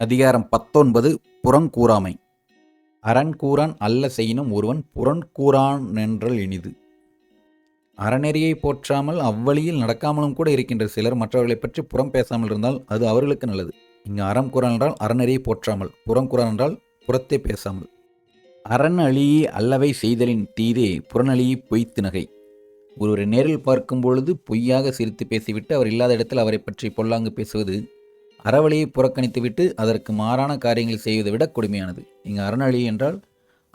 அதிகாரம் பத்தொன்பது புறங்கூறாமை அறன்கூறான் அல்ல செய்யினும் ஒருவன் புறன்கூறான் என்றல் இனிது. அறநெறியை போற்றாமல் அவ்வழியில் நடக்காமலும் கூட இருக்கின்ற சிலர் மற்றவர்களைப் பற்றி புறம் பேசாமல் இருந்தால் அது அவர்களுக்கு நல்லது. இங்கு அறம் கூறான் என்றால் அறநெறியை போற்றாமல் புறம் கூறான் என்றால் புறத்தை பேசாமல். அரண் அழியே அல்லவை செய்தலின் தீதே புறநழியை பொய்த்து நகை ஒருவரை நேரில் பார்க்கும் பொழுது பொய்யாக சிரித்து பேசிவிட்டு அவர் இல்லாத இடத்தில் அவரை பற்றி பொல்லாங்கு பேசுவது அறவழியை புறக்கணித்துவிட்டு அதற்கு மாறான காரியங்கள் செய்வதை விட கொடுமையானது. இங்கு அறநழி என்றால்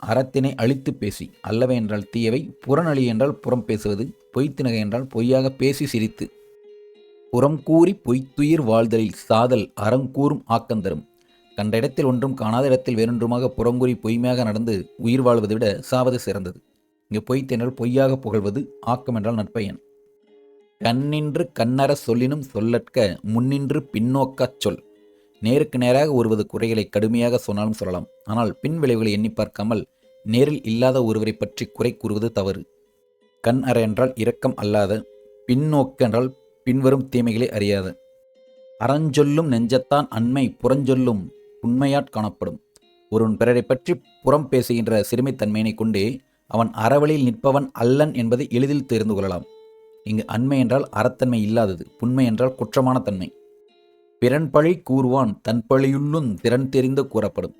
அறத்தினை அழித்து பேசி அல்லவை என்றால் தீயவை புறநழி என்றால் புறம் பேசுவது பொய்த்தினகை என்றால் பொய்யாக பேசி சிரித்து புறம் கூறி பொய்த்துயிர் வாழ்தலில் சாதல் அறங்கூறும் ஆக்கந்தரும் கண்ட இடத்தில் ஒன்றும் காணாத இடத்தில் வேறொன்றுமாக புறங்கூறி பொய்மையாக நடந்து உயிர் வாழ்வதை விட சாவது சிறந்தது. இங்கு பொய்த்தென்றால் பொய்யாக புகழ்வது ஆக்கம் என்றால் நற்பயன். கண்ணின்று கண்ணற சொல்லினும் சொல்லற்க முன்னின்று பின்னோக்கச் சொல். நேருக்கு நேராக ஒருவது குறைகளை கடுமையாக சொன்னாலும் சொல்லலாம். ஆனால் பின் விளைவுகளை எண்ணி பார்க்காமல் நேரில் இல்லாத ஒருவரை பற்றி குறை கூறுவது தவறு. கண் அற என்றால் இரக்கம் அல்லாத பின்னோக்கு என்றால் பின்வரும் தீமைகளை அறியாத. அறஞ்சொல்லும் நெஞ்சத்தான் அண்மை புறஞ்சொல்லும் உண்மையாட் காணப்படும். ஒருவன் பிறரை பற்றி புறம் பேசுகின்ற சிறுமைத்தன்மையினை கொண்டே அவன் அறவழியில் நிற்பவன் அல்லன் என்பதை எளிதில் தெரிந்து கொள்ளலாம். இங்கு அண்மை என்றால் அறத்தன்மை இல்லாதது புண்மை என்றால் குற்றமான தன்மை. பிறன் பழி கூறுவான் தன் பழியுள்ளும் திறன் தெரிந்து கூறப்படும்.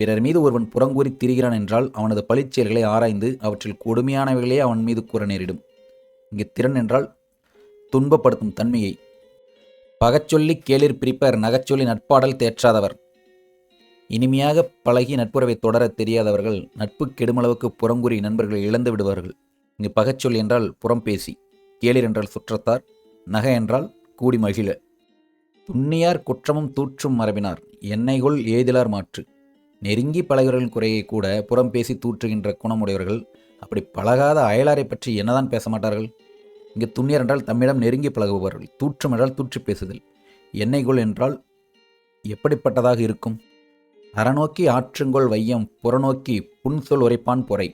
பிறர் மீது ஒருவன் புறங்கூறி திரிகிறான் என்றால் அவனது பழிச்செயல்களை ஆராய்ந்து அவற்றில் கொடுமையானவைகளே அவன் மீது கூற நேரிடும். இங்கு திறன் என்றால் துன்பப்படுத்தும் தன்மையை. பகச்சொல்லி கேளிர் பிரிப்பர் நகைச்சொல்லி நட்பாடல் தேற்றாதவர். இனிமையாக பழகி நட்புறவை தொடரத் தெரியாதவர்கள் நட்பு கெடுமளவுக்கு புறங்குறி நண்பர்களை இழந்து விடுவார்கள். இங்கு பகச்சொல் என்றால் புறம் பேசி கேளிர் என்றால் சுற்றத்தார் நகை என்றால் கூடி மகிழ. துண்ணியார் குற்றமும் தூற்றும் மரபினார் எண்ணெய்கொள் ஏதிலார் மாற்று. நெருங்கி பழகிறவர்களின் குறையை கூட புறம் பேசி தூற்றுகின்ற குணமுடையவர்கள் அப்படி பழகாத அயலாரை பற்றி என்னதான் பேச மாட்டார்கள்? இங்கு துண்ணியர் என்றால் தம்மிடம் நெருங்கி பழகுபவர்கள் தூற்றும் என்றால் தூற்றி பேசுதல். எண்ணெய்கொள் என்றால் எப்படிப்பட்டதாக இருக்கும்? அறநோக்கி ஆற்றுங்கொள் வையம் புறநோக்கி புன்சொல் உரைப்பான் பொறை.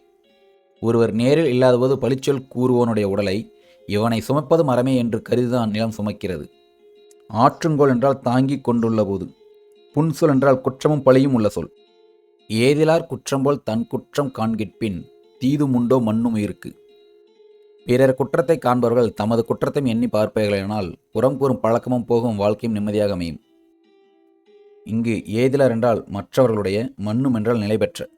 ஒருவர் நேரில் இல்லாதபோது பழிச்சொல் கூறுவோனுடைய உடலை இவனை சுமப்பது மரமே என்று கருதிதான் நிலம் சுமக்கிறது. ஆற்றுங்கோல் என்றால் தாங்கி கொண்டுள்ள போது புன்சொல் என்றால் குற்றமும் பழியும் உள்ள சொல். ஏதிலார் குற்றம் போல் தன் குற்றம் காண்கிற்பின் தீதுமுண்டோ மண்ணும் இருக்கு. பிறர் குற்றத்தை காண்பவர்கள் தமது குற்றத்தையும் எண்ணி பார்ப்பார்களானால் புறம் கூறும் பழக்கமும் போகும் வாழ்க்கையும் நிம்மதியாக அமையும். இங்கு ஏதிலார் என்றால் மற்றவர்களுடைய மண்ணும் என்றால் நிலை பெற்ற